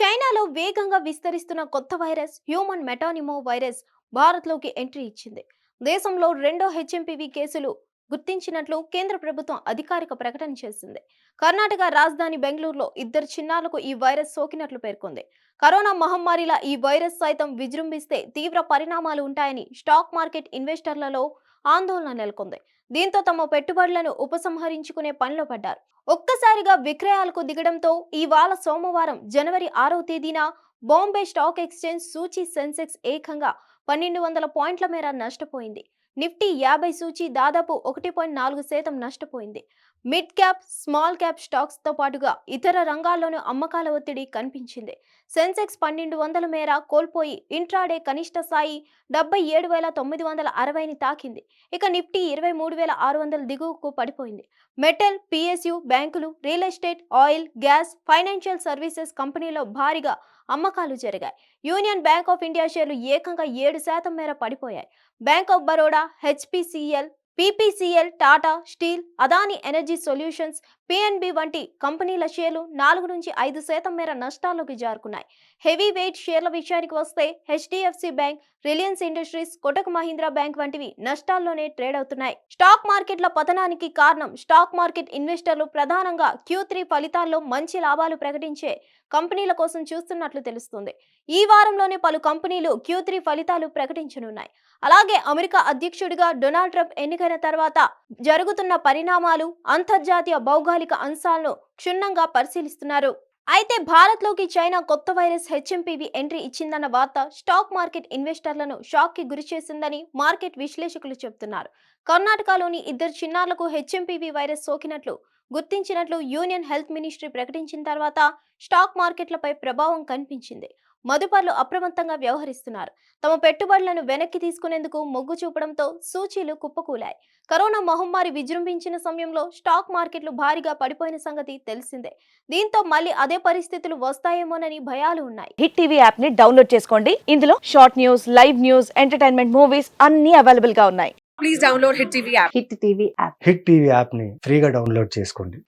చైనాలో వేగంగా విస్తరిస్తున్న కొత్త వైరస్ హ్యూమన్ మెటానిమో వైరస్ భారత్లోకి ఎంట్రీ ఇచ్చింది. దేశంలో రెండో హెచ్ఎంపివి కేసులు గుర్తించినట్లు కేంద్ర ప్రభుత్వం అధికారిక ప్రకటన చేసింది. కర్ణాటక రాజధాని బెంగళూరులో ఇద్దరు చిన్నారులకు ఈ వైరస్ సోకినట్లు పేర్కొంది. కరోనా మహమ్మారిలా ఈ వైరస్ సైతం విజృంభిస్తే తీవ్ర పరిణామాలు ఉంటాయని స్టాక్ మార్కెట్ ఇన్వెస్టర్లలో ఆందోళన నెలకొంది. దీంతో తమ పెట్టుబడులను ఉపసంహరించుకునే పనిలో పడ్డారు. ఒక్కసారిగా విక్రయాలకు దిగడంతో ఇవాళ సోమవారం జనవరి ఆరో తేదీన బాంబే స్టాక్ ఎక్స్చేంజ్ సూచీ సెన్సెక్స్ ఏకంగా పన్నెండు వందల పాయింట్ల మేర నష్టపోయింది. నిఫ్టీ యాభై సూచి దాదాపు ఒకటి పాయింట్ నాలుగు శాతం నష్టపోయింది. మిడ్ క్యాప్ స్మాల్ క్యాప్ స్టాక్స్తో పాటుగా ఇతర రంగాల్లోనూ అమ్మకాల ఒత్తిడి కనిపించింది. సెన్సెక్స్ పన్నెండు వందల మేర కోల్పోయి ఇంట్రాడే కనిష్ట స్థాయి డెబ్బై ఏడు వేల తొమ్మిది వందల అరవైని తాకింది. ఇక నిఫ్టీ ఇరవై మూడు వేల ఆరు వందల దిగువకు పడిపోయింది. మెటల్ పిఎస్యు బ్యాంకులు real estate oil gas financial services కంపెనీలో భారీగా అమ్మకాలు జరిగాయి. యూనియన్ బ్యాంక్ ఆఫ్ ఇండియా షేర్లు ఏకంగా ఏడు శాతం మేర పడిపోయాయి. Bank of Baroda HPCL BPCL Tata Steel Adani Energy Solutions PNB వంటి కంపెనీల షేర్లు నాలుగు నుంచి ఐదు శాతం మేర నష్టాల్లోకి జారుకున్నాయి. హెవీ వెయిట్ షేర్ల విషయానికి వస్తే HDFC Bank Reliance Industries Kotak Mahindra Bank వంటివి నష్టాల్లోనే ట్రేడ్ అవుతున్నాయి. స్టాక్ మార్కెట్ల పతనానికి కారణం స్టాక్ మార్కెట్ ఇన్వెస్టర్లు ప్రధానంగా క్యూ త్రీ ఫలితాల్లో మంచి లాభాలు ప్రకటించే కంపెనీల కోసం చూస్తున్నట్లు తెలుస్తుంది. ఈ వారంలోనే పలు కంపెనీలు క్యూ త్రీ ఫలితాలు ప్రకటించనున్నాయి. అలాగే అమెరికా అధ్యక్షుడిగా డొనాల్డ్ ట్రంప్ ఎన్నికైన తర్వాత జరుగుతున్న పరిణామాలు అంతర్జాతీయ భౌగోళిక అంశాలను క్షుణ్ణంగా పరిశీలిస్తున్నారు. అయితే భారత్లోకి చైనా కొత్త వైరస్ హెచ్ఎంపీవి ఎంట్రీ ఇచ్చిందన్న వార్త స్టాక్ మార్కెట్ ఇన్వెస్టర్లను షాక్కి గురి చేసిందని మార్కెట్ విశ్లేషకులు చెబుతున్నారు. కర్ణాటకలోని ఇద్దరు చిన్నారులకు హెచ్ఎంపీవీ వైరస్ సోకినట్లు గుర్తించినట్లు యూనియన్ హెల్త్ మినిస్ట్రీ ప్రకటించిన తర్వాత స్టాక్ మార్కెట్లపై ప్రభావం కనిపించింది. మదుపర్లు అప్రమత్తంగా వ్యవహరిస్తున్నారు. తమ పెట్టుబడులను వెనక్కి తీసుకునేందుకు మొగ్గు చూపడంతో సూచీలు కుప్పకూలాయి. కరోనా మహమ్మారి విజృంభించిన సమయంలో స్టాక్ మార్కెట్లు భారీగా పడిపోయిన సంగతి తెలిసిందే. దీంతో మళ్ళీ అదే పరిస్థితులు వస్తాయేమోనని భయాలు ఉన్నాయి. హిట్ టీవీ యాప్ని డౌన్లోడ్ చేసుకోండి. ఇందులో short news live news entertainment movies అన్ని అవైలబుల్గా ఉన్నాయి. please download Hit TV app. Hit TV app. Hit TV యాప్ని ఫ్రీగా డౌన్లోడ్ చేసుకోండి.